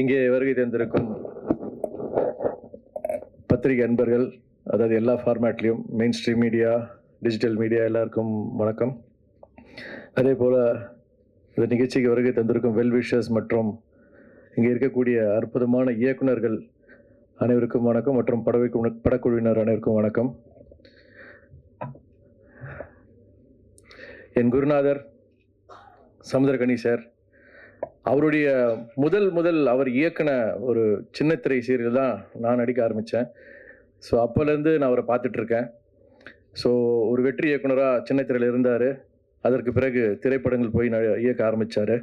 இங்கே வருகை தந்திருக்கும் பத்திரிகை அன்பர்கள் அதாவது எல்லா ஃபார்மேட்லேயும் mainstream media digital media எல்லாருக்கும் வணக்கம். அதே போல் இந்த நிகழ்ச்சிக்கு வருகை தந்திருக்கும் வெல்விஷர்ஸ் மற்றும் இங்கே இருக்கக்கூடிய அற்புதமான இயக்குனர்கள் அனைவருக்கும் வணக்கம் மற்றும் படவை படக்குழுவினர் அனைவருக்கும் வணக்கம். என் குருநாதர் சமுதிரகணி சார் அவருடைய முதல் முதல் அவர் இயக்குன ஒரு சின்னத்திரை சீரியல் தான் நான் நடிக்க ஆரம்பித்தேன் ஸோ அப்போலேருந்து நான் அவரை பார்த்துட்ருக்கேன். ஸோ ஒரு வெற்றி இயக்குனராக சின்னத்திரையில் இருந்தார். அதற்கு பிறகு திரைப்படங்கள் போய் இயக்க ஆரம்பித்தார்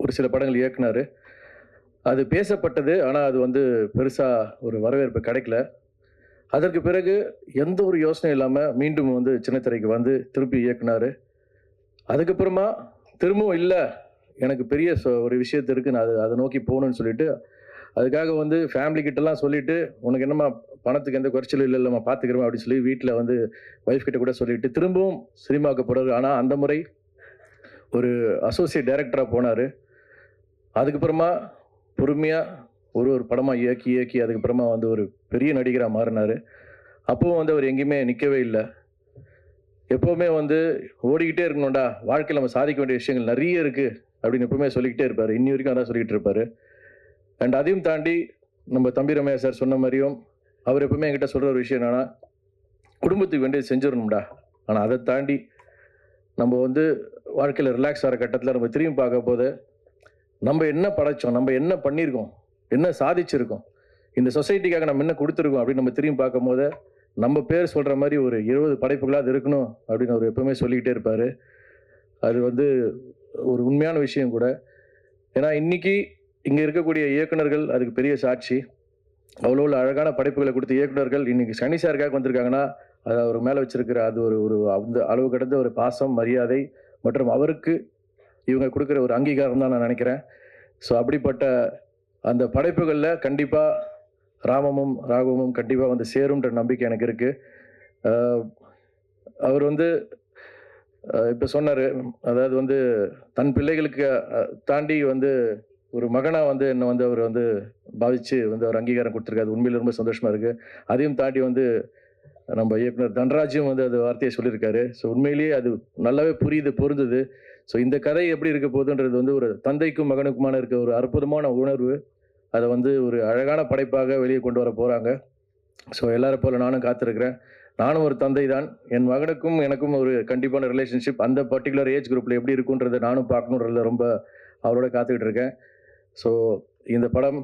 ஒரு சில படங்கள் இயக்குனார். அது பேசப்பட்டது ஆனால் அது வந்து பெருசாக ஒரு வரவேற்பு கிடைக்கல. அதற்கு பிறகு எந்த ஒரு யோசனையும் இல்லாமல் மீண்டும் வந்து சின்னத்திரைக்கு வந்து திருப்பி இயக்குனார். அதுக்கப்புறமா திரும்பவும் இல்லை எனக்கு பெரிய ஒரு விஷயத்து இருக்குது நான் அது அதை நோக்கி போகணும்னு சொல்லிட்டு அதுக்காக வந்து ஃபேமிலி கிட்டலாம் சொல்லிட்டு உனக்கு என்னம்மா பணத்துக்கு எந்த குறைச்சலும் இல்லை இல்லைம்மா பார்த்துக்கிறோம் அப்படின்னு சொல்லி வீட்டில் வந்து ஒய்ஃப் கிட்ட கூட சொல்லிட்டு திரும்பவும் சினிமாவுக்கு போகிறாரு ஆனால் அந்த முறை ஒரு அசோசியேட் டைரக்டராக போனார். அதுக்கப்புறமா பொறுமையாக ஒரு ஒரு படமாக இயக்கி இயக்கி அதுக்கப்புறமா வந்து ஒரு பெரிய நடிகராக மாறினார். அப்பவும் வந்து அவர் எங்கேயுமே நிற்கவே இல்லை. எப்போவுமே வந்து ஓடிக்கிட்டே இருக்கணும்டா வாழ்க்கையில் நம்ம சாதிக்க வேண்டிய விஷயங்கள் நிறைய இருக்குது அப்படின்னு எப்பவுமே சொல்லிக்கிட்டே இருப்பார். இன்னி வரைக்கும் அதான் சொல்லிக்கிட்டு இருப்பார். அண்ட் அதையும் தாண்டி நம்ம தம்பி ரமையா சார் சொன்ன மாதிரியும் அவர் எப்பவுமே என்கிட்ட சொல்கிற ஒரு விஷயம் என்னென்னா குடும்பத்துக்கு வேண்டியது செஞ்சிடணும்டா. ஆனால் அதை தாண்டி நம்ம வந்து வாழ்க்கையில் ரிலாக்ஸ் ஆகிற கட்டத்தில் நம்ம திரும்பி பார்க்க போது நம்ம என்ன படைச்சோம் நம்ம என்ன பண்ணியிருக்கோம் என்ன சாதிச்சிருக்கோம்? இந்த சொசைட்டிக்காக நம்ம என்ன கொடுத்துருக்கோம் அப்படின்னு நம்ம திரும்பி பார்க்கும் போது நம்ம பேர் சொல்கிற மாதிரி ஒரு இருபது படைப்புகளாக அது இருக்கணும் அப்படின்னு அவர் எப்பவுமே சொல்லிக்கிட்டே இருப்பார். அது வந்து ஒரு உண்மையான விஷயம் கூட. ஏன்னா இன்னைக்கு இங்கே இருக்கக்கூடிய இயக்குனர்கள் அதுக்கு பெரிய சாட்சி. அவ்வளோ உள்ள அழகான படைப்புகளை கொடுத்த இயக்குனர்கள் இன்றைக்கி சனி சாருக்காக வந்திருக்காங்கன்னா அது அவர் மேலே வச்சிருக்கிற அது ஒரு ஒரு அந்த அளவு கடந்த ஒரு பாசம் மரியாதை மற்றும் அவருக்கு இவங்க கொடுக்குற ஒரு அங்கீகாரம் தான் நான் நினைக்கிறேன். ஸோ அப்படிப்பட்ட அந்த படைப்புகளில் கண்டிப்பாக ராமமும் ராகவமும் கண்டிப்பாக வந்து சேரும்ன்ற நம்பிக்கை எனக்கு இருக்குது அவர் வந்து இப்போ சொன்னார் அதாவது வந்து தன் பிள்ளைகளுக்கு தாண்டி வந்து ஒரு மகனாக வந்து என்னை வந்து அவர் வந்து பாதித்து வந்து அவர் அங்கீகாரம் கொடுத்துருக்காரு. உண்மையில் ரொம்ப சந்தோஷமாக இருக்குது அதையும் தாண்டி வந்து நம்ம இயக்குனர் தன்ராஜும் வந்து அது வார்த்தையை சொல்லியிருக்காரு. ஸோ உண்மையிலேயே அது நல்லாவே புரியுது பொருந்தது. ஸோ இந்த கதை எப்படி இருக்க போகுதுன்றது வந்து ஒரு தந்தைக்கும் மகனுக்குமான இருக்க ஒரு அற்புதமான உணர்வு. அதை வந்து ஒரு அழகான படைப்பாக வெளியே கொண்டு வர போகிறாங்க ஸோ எல்லாரும் போல் நானும் காத்திருக்கிறேன். நானும் ஒரு தந்தை தான் என் மகனுக்கும் எனக்கும் ஒரு கண்டிப்பான ரிலேஷன்ஷிப் அந்த பர்டிகுலர் ஏஜ் குரூப்பில் எப்படி இருக்குன்றதை நானும் பார்க்கணுன்றதுல ரொம்ப அவரோட காத்துக்கிட்டு இருக்கேன். ஸோ இந்த படம்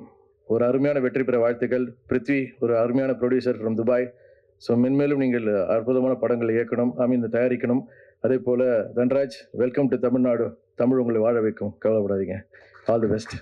ஒரு அருமையான வெற்றி பெற வாழ்த்துக்கள். பிருத்வி ஒரு அருமையான ப்ரொடியூசர் ஃப்ரம் துபாய் ஸோ மென்மேலும் நீங்கள் அற்புதமான படங்களை இயக்கணும் ஐ மீன் தயாரிக்கணும். அதே போல் தன்ராஜ் வெல்கம் டு தமிழ்நாடு. தமிழ் உங்களை வாழ வைக்கும். கவலைப்படாதீங்க. All the best